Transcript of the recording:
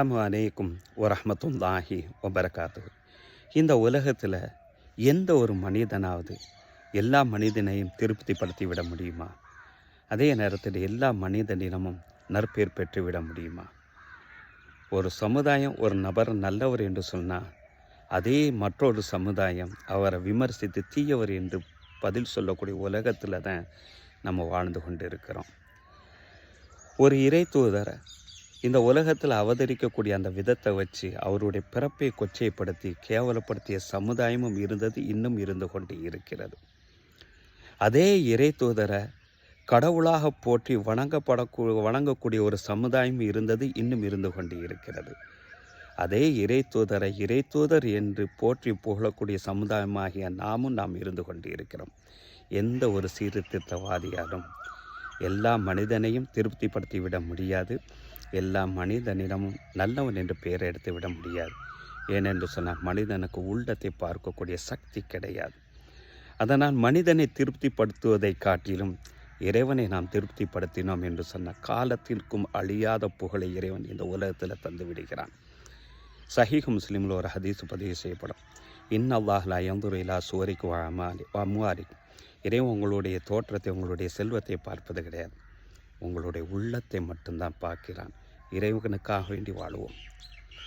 அலைக்கும் வரஹ்மத்துல்லாஹி வபரகாத்து இந்த உலகத்தில் எந்த ஒரு மனிதனாவது எல்லா மனிதனையும் திருப்திப்படுத்தி விட முடியுமா? அதே நேரத்தில் எல்லா மனிதனிடமும் நற்பேர் பெற்றுவிட முடியுமா? ஒரு சமுதாயம் ஒரு நபர் நல்லவர் என்று சொன்னால் அதே மற்றொரு சமுதாயம் அவரை விமர்சித்து தீயவர் என்று பதில் சொல்லக்கூடிய உலகத்தில் தான் நம்ம வாழ்ந்து கொண்டு இருக்கிறோம் ஒரு இறை தூதரை இந்த உலகத்தில் அவதரிக்கக்கூடிய அந்த விதத்தை வச்சு அவருடைய பிறப்பை கொச்சைப்படுத்தி கேவலப்படுத்திய சமுதாயமும் இருந்தது இன்னும் இருந்து கொண்டு இருக்கிறது. அதே இறை தூதரை கடவுளாக போற்றி வணங்கப்படக்கூ வணங்கக்கூடிய ஒரு சமுதாயம் இருந்தது இன்னும் இருந்து கொண்டு இருக்கிறது. அதே இறை தூதரை இறை தூதர் என்று போற்றி புகழக்கூடிய சமுதாயமாகிய நாமும் நாம் இருந்து கொண்டு இருக்கிறோம். எந்த ஒரு சீர்திருத்தவாதியாலும் எல்லா மனிதனையும் திருப்திப்படுத்தி விட முடியாது. எல்லா மனிதனிடமும் நல்லவன் என்று பெயர் எடுத்து விட முடியாது. ஏனென்று சொன்னால் மனிதனுக்கு உள்ளத்தை பார்க்கக்கூடிய சக்தி கிடையாது. அதனால் மனிதனை திருப்திப்படுத்துவதை காட்டிலும் இறைவனை நாம் திருப்திப்படுத்தினோம் என்று சொன்ன காலத்திற்கும் அழியாத புகழை இறைவன் இந்த உலகத்தில் தந்து விடுகிறான். சஹீஹ் முஸ்லீமில் ஒரு ஹதீஸ் பதிவு செய்யப்படும். இன் அல்லாஹ்லா எந்தூர் சுவரிக்கு வாமாலி அம்வாரி இறைவன் உங்களுடைய தோற்றத்தை உங்களுடைய செல்வத்தை பார்ப்பது கிடையாது. உங்களுடைய உள்ளத்தை மட்டும்தான் பார்க்கிறான். இறைவனுக்காக வேண்டி வாழுவோம்.